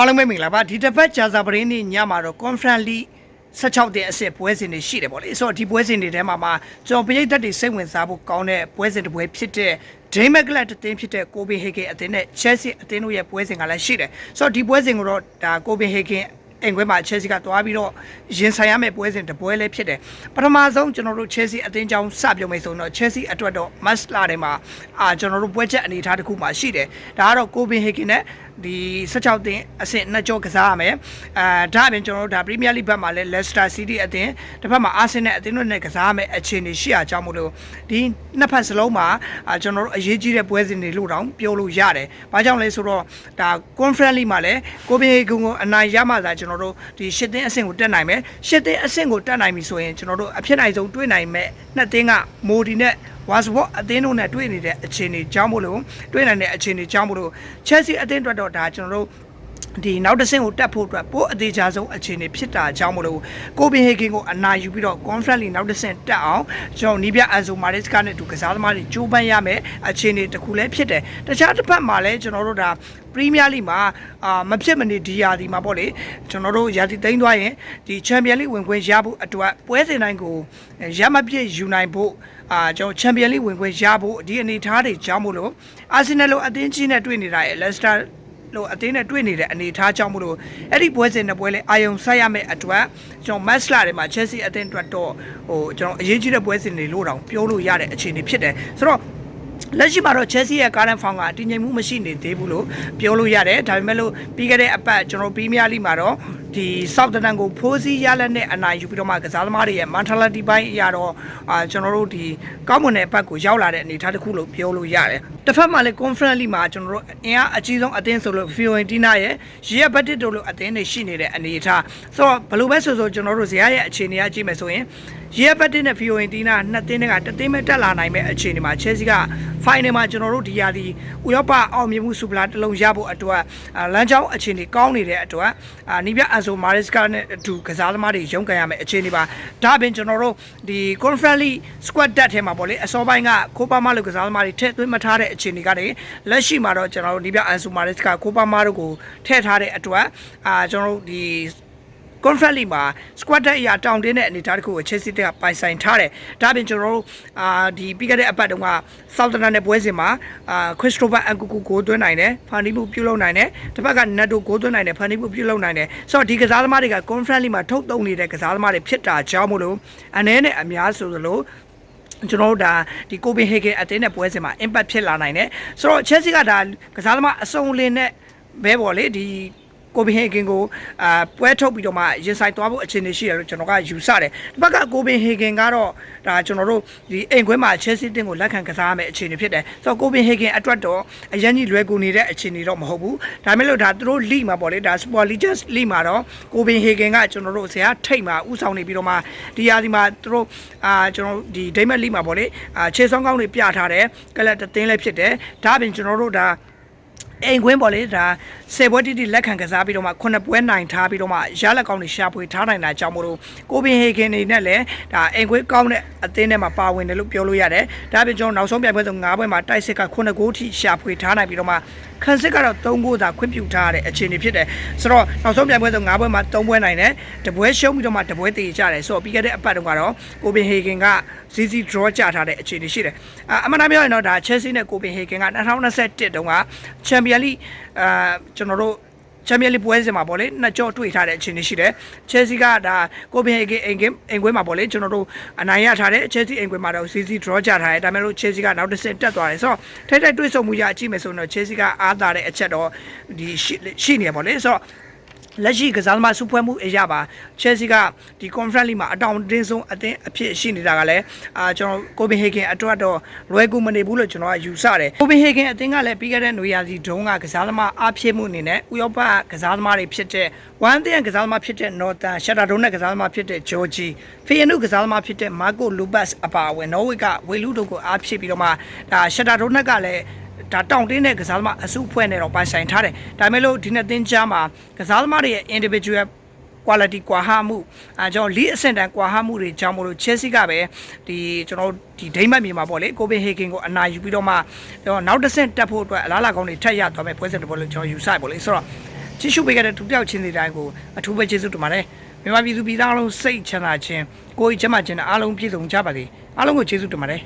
အားလုံးပဲမင်္ဂလာပါဒီတစ်ပတ်ဂျာဇာပရင်းနေ့ညမှာတော့ conference league 16တဲ့အဆင့်ပွဲစဉ်တွေရှိတယ်ပေါ့လေဆိုတော့ဒီပွဲစဉ်တွေထဲမှာမှာကျွန်တော်ပရိသတ်တွေစိတ်ဝင်စားဖို့ကောင်းတဲ့ပွဲစဉ်တစ်ပွဲဖြစ်တဲ့ Dream Club တသင်းဖြစ်တဲ့ Copenhagen အသင်းနဲ့ Chelsea အသင်းတို့ရဲ့ပွဲစဉ်ကလည်းရှိတယ်ဆိုတော့ဒီပွဲစဉ်ကိုတော့ဒါ Copenhagen အိမ်ခွဲမှာ Chelsea ကသွားပြီးတော့ရင်ဆိုင်ရမယ့်ပွဲစဉ်တစ်ပွဲလည်းဖြစ်တယ်ပထမဆုံးကျွန်တော်တို့ Chelsea အသင်းကြောင်းစပြောမယ်ဆိုတော့ Chelsea အတွက်တော့ must လာတယ်မှာအာကျွန်တော်တို့ပွဲချက်အနေအထားတစ်ခုမှရှိတယ်ဒါကတော့ Copenhagen နဲ့ ဒီ16သင်းအဆင့်နှစ်ကြောကစားရမယ်အဲဒါအပြင်ကျွန်တော်တို့ဒါ Premier League ဘက်မှာလည်း Leicester City အသင်းတစ်ဖက်မှာ Arsenal အသင်းတို့နဲ့ကစားရမယ်အခြေအနေရှိအကြောင်းမို့လို့ဒီနှစ်ဖက်စလုံးမှာအာကျွန်တော်တို့အရေးကြီးတဲ့ပွဲစဉ်တွေလို့တောင်ပြောလို့ရတယ်။ဘာကြောင့်လဲဆိုတော့ဒါ Conference League မှာလည်းကိုပင်ဂုံကိုအနိုင်ရမှသာကျွန်တော်တို့ဒီရှစ်သင်းအဆင့်ကိုတက်နိုင်မယ်။ရှစ်သင်းအဆင့်ကိုတက်နိုင်ပြီဆိုရင်ကျွန်တော်တို့အဖြစ်နိုင်ဆုံးတွေ့နိုင်မဲ့နှစ်သင်းကမိုဒီနဲ့ ဝါစဘော့အသင်းတို့နဲ့တွေ့နေတဲ့အခြေအနေကြောင်းမို့လို့တွေ့နိုင်တဲ့အခြေအနေကြောင်းမို့လို့ Chelsea အသင်းအတွက်တော့ဒါကျွန်တော်တို့ ဒီနောက်တစ်ဆင့်ကိုတက်ဖို့အတွက်ပို့အသေးချာဆုံးအခြေအနေဖြစ်တာကြောင့်မလို့ကိုပင်ဟေဂင်ကိုအနာယူပြီးတော့ conference လီနောက်တစ်ဆင့်တက်အောင်ကျွန်တော်နီးပြအန်ဆိုမာရစ်ကာနဲ့တူကစားသမားတွေကြိုးပမ်းရမယ်အခြေအနေတစ်ခုလည်းဖြစ်တယ်တခြားတစ်ဖက်မှာလည်းကျွန်တော်တို့ဒါပရီးမီးယားလိမှာအာမဖြစ်မနေဒီယာဒီမှာပေါ့လေကျွန်တော်တို့ယာတီသိမ်းသွားရင်ဒီချန်ပီယံလိဝင်ခွင့်ရဖို့အတွက်ပွဲစဉ်တိုင်းကိုရမပြည့်ယူနိုင်ဖို့အာကျွန်တော်ချန်ပီယံလိဝင်ခွင့်ရဖို့ဒီအနေအထားတွေကြောင်းမို့လို့အာဆင်နယ်လိုအသင်းကြီးနဲ့တွေ့နေတာရဲ့လက်စတာ လို့အသင်းနဲ့တွေ့နေတဲ့အနေအထားကြောင့်မလို့အဲ့ဒီပွဲစဉ်နှစ်ပွဲလဲအာယုံဆက်ရမယ့်အတွက်ကျွန်တော်မတ်စလာတွေမှာ Chelsea အသင်းအတွက်တော့ဟိုကျွန်တော်အရေးကြီးတဲ့ပွဲစဉ်တွေလို့တောင်ပြောလို့ရတဲ့အခြေအနေဖြစ်တယ်ဆိုတော့လက်ရှိမှာတော့ Chelsea ရဲ့ current form ကတည်ငြိမ်မှုမရှိနေသေးဘူးလို့ပြောလို့ရတယ်ဒါပေမဲ့လို့ပြီးခဲ့တဲ့အပတ်ကျွန်တော်ပီးမီးယားလိမှာတော့ဒီ Southampton ကိုဖိုးစီးရလက်နဲ့အနိုင်ယူပြီးတော့မှကစားသမားတွေရဲ့ mentality ဘိုင်းအရာတော့အာကျွန်တော်တို့ဒီကောင်းမွန်တဲ့အပတ်ကိုရောက်လာတဲ့အနေအထားတစ်ခုလို့ပြောလို့ရတယ်တစ်ဖက်မှာလည်း conference league မှာကျွန်တော်တို့အင်အားအကြီးဆုံးအသင်းဆိုလို့ Fiorentina ရဲ့ Real Betis တို့လိုအသင်းတွေရှိနေတဲ့အနေအထားဆိုတော့ဘယ်လိုပဲဆိုဆိုကျွန်တော်တို့ဇယားရဲ့အခြေအနေအကြည့်မယ်ဆိုရင် Real Betis နဲ့ Fiorentina နှစ်သင်းတွေကတစ်သင်းပဲတက်လာနိုင်မဲ့အခြေအနေမှာ Chelsea က final မှာကျွန်တော်တို့ဒီရာဒီဥရောပအောင်မြင်မှုစူပလာတစ်လုံးရဖို့အတွက်အာလမ်းကြောင်းအခြေအနေကောင်းနေတဲ့အတွက်အာနီးပြအန်ဆိုမာရစ်ကာနဲ့အတူကစားသမားတွေရုန်းကန်ရမယ့်အခြေအနေပါဒါအပြင်ကျွန်တော်တို့ဒီ conference league squad တက်ထဲမှာပေါ့လေအစောပိုင်းကခိုးပါမလို့ကစားသမားတွေထည့်သွင်းမထားတဲ့အခြေအနေကနေလက်ရှိမှာတော့ကျွန်တော်တို့နီးပြအန်ဆိုမာရစ်ကာခိုးပါမတို့ကိုထည့်ထားတဲ့အတွက်အာကျွန်တော်တို့ဒီ conference league မှာ squad တက်အရာတောင်းတင်းတဲ့အနေအထားတစ်ခုကို Chelsea တက်ကပိုင်ဆိုင်ထားတယ်။ဒါပြင်ကျွန်တော်တို့အာဒီပြီးခဲ့တဲ့အပတ်တုန်းက Southampton နဲ့ပွဲစဉ်မှာအာ Christopher Nkunku ကိုသွင်းနိုင်တယ်။ဖန်တီးမှုပြုလုပ်နိုင်တယ်။တစ်ဖက်က Neto ကိုသွင်းနိုင်တယ်ဖန်တီးမှုပြုလုပ်နိုင်တယ်။ဆိုတော့ဒီကစားသမားတွေက conference league မှာထုတ်သုံးနေတဲ့ကစားသမားတွေဖြစ်တာကြောင့်မို့လို့အနေနဲ့အများဆိုသလိုကျွန်တော်တို့ဒါဒီကိုပင်ဟေဂင်အတင်းနဲ့ပွဲစဉ်မှာ impact ဖြစ်လာနိုင်တယ်ဆိုတော့ Chelsea ကဒါကစားသမားအစုံလင်နဲ့ဘဲပေါ့လေဒီ ကိုပင်ဟေဂင်ကိုအာပွဲထုတ်ပြီးတော့မှရင်ဆိုင်သွားဖို့အခြေအနေရှိတယ်လို့ကျွန်တော်ကယူဆတယ်ဒီဘက်ကကိုပင်ဟေဂင်ကတော့ဒါကျွန်တော်တို့ဒီအိမ်ခွဲမှာ Chelsea တင်းကိုလက်ခံကစားရမယ့်အခြေအနေဖြစ်တယ်ဆိုတော့ကိုပင်ဟေဂင်အတွက်တော့အရင်ကြီးလွယ်ကူနေတဲ့အခြေအနေတော့မဟုတ်ဘူးဒါပေမဲ့လို့ဒါသူတို့ league မှာပေါ့လေဒါ Sport Legends league မှာတော့ကိုပင်ဟေဂင်ကကျွန်တော်တို့ဆရာထိတ်မှာဥဆောင်နေပြီးတော့မှဒီရာဒီမှာသူတို့အာကျွန်တော်ဒီဒိမက် league မှာပေါ့လေအာခြေဆောင်ကောင်းတွေပြထားတယ်ကလပ်တသင်းလည်းဖြစ်တယ်ဒါအပြင်ကျွန်တော်တို့ဒါ အိမ်ခွင်းပေါ်လေဒါဆယ်ပွဲတိတိလက်ခံကစားပြီးတော့မှခုနှစ်ပွဲနိုင်ထားပြီးတော့မှရလက်ကောင်းတွေရှာဖွေထားနိုင်တာကြောင့်မို့လို့ကိုပင်ဟေခင်နေနဲ့လည်းဒါအိမ်ခွင်းကောင်းတဲ့အသင်းထဲမှာပါဝင်တယ်လို့ပြောလို့ရတယ်ဒါပြင်ကျွန်တော်နောက်ဆုံးပြိုင်ပွဲဆို9ပွဲမှာတိုက်စစ်ကခုနှစ်ဂိုးထိရှာဖွေထားနိုင်ပြီးတော့မှခန်းစစ်ကတော့3ဂိုးသာခွင့်ပြုထားတဲ့အခြေအနေဖြစ်တယ်ဆိုတော့နောက်ဆုံးပြိုင်ပွဲဆို9ပွဲမှာ3ပွဲနိုင်တယ်တပွဲရှုံးပြီးတော့မှတပွဲတည်ကြတယ်ဆိုတော့ပြီးခဲ့တဲ့အပတ်တုန်းကတော့ကိုပင်ဟေခင်က ZZ draw ကြထားတဲ့အခြေအနေရှိတယ်အအမှန်တမ်းပြောရင်တော့ဒါ Chelsea နဲ့ကိုပင်ဟေခင်က2021တုန်းက Champions League အာကျွန်တော်တို့ချန်ပီယံလိပွဲစဉ်မှာပေါ့လေနှစ်ကြောတွေ့ထားတဲ့အခြေအနေရှိတယ်။ Chelsea ကဒါကိုပင်ဟေဂင်အိမ်ကင်းအိမ်ခွဲမှာပေါ့လေကျွန်တော်တို့အနိုင်ရထားတဲ့ Chelsea အိမ်ခွဲမှာတော့ CC draw ကြထားတယ်။ဒါပေမဲ့လို့ Chelsea ကနောက်တစ်ဆင့်တက်သွားတယ်ဆိုတော့ထိုက်ထိုက်တွေ့ဆုံမှုရကြည့်မယ်ဆိုတော့ Chelsea ကအားသာတဲ့အချက်တော့ဒီရှိရှိနေပါလေဆိုတော့ လက်ရှိကစားသမားစုဖွဲ့မှုအရာပါ Chelsea ကဒီ Conference League မှာအတောင်တင်းဆုံးအသင်းအဖြစ်ရှိနေတာကလည်းအာကျွန်တော်ကိုပင်ဟေဂင်အတွက်တော့လွယ်ကူမနေဘူးလို့ကျွန်တော်ကယူဆတယ်ကိုပင်ဟေဂင်အသင်းကလည်းပြီးခဲ့တဲ့နွေရာသီဒုံးကကစားသမားအဖြစ်မှုအနေနဲ့ဥရောပကစားသမားတွေဖြစ်တဲ့ဝမ်တန်ကစားသမားဖြစ်တဲ့ Northern Shatterdon နဲ့ကစားသမားဖြစ်တဲ့ Georgie ဖီယန်နုကစားသမားဖြစ်တဲ့ Marco Lopez အပါအဝင် Norway ကဝေလူတို့ကိုအားဖြစ်ပြီးတော့မှဒါ Shatterdon ကလည်း ဒါတောင့်တင်းတဲ့ကစားသမားအစုအဖွဲ့နဲ့တော့ပိုင်ဆိုင်ထားတယ်ဒါပေမဲ့လို့ဒီနှစ်သင်းကြားမှာကစားသမားတွေရဲ့ individual quality ကွာဟမှုအဲကျွန်တော် lead အဆင့်တန်းကွာဟမှုတွေကြောင့်မလို့ Chelsea ကပဲဒီကျွန်တော်ဒီဒိမတ်မြေမှာပေါ့လေကိုပင်ဟေဂင်ကိုအနာယူပြီးတော့မှကျွန်တော်နောက်တစ်ဆင့်တက်ဖို့အတွက်အလားအလာကောင်းတွေထပ်ရသွားမယ်ပွဲစဉ်တစ်ပွဲလို့ကျွန်တော်ယူဆပေါ့လေဆိုတော့ကြည့်ရှုပေးခဲ့တဲ့ဒုတိယချင်းစီတိုင်းကိုအထူးပဲကျေးဇူးတင်ပါတယ်မြန်မာပြည်သူပြည်သားအားလုံးစိတ်ချမ်းသာခြင်းကိုယ်ကြီးချမ်းသာခြင်းနဲ့အားလုံးပြည့်စုံကြပါစေအားလုံးကိုကျေးဇူးတင်ပါတယ်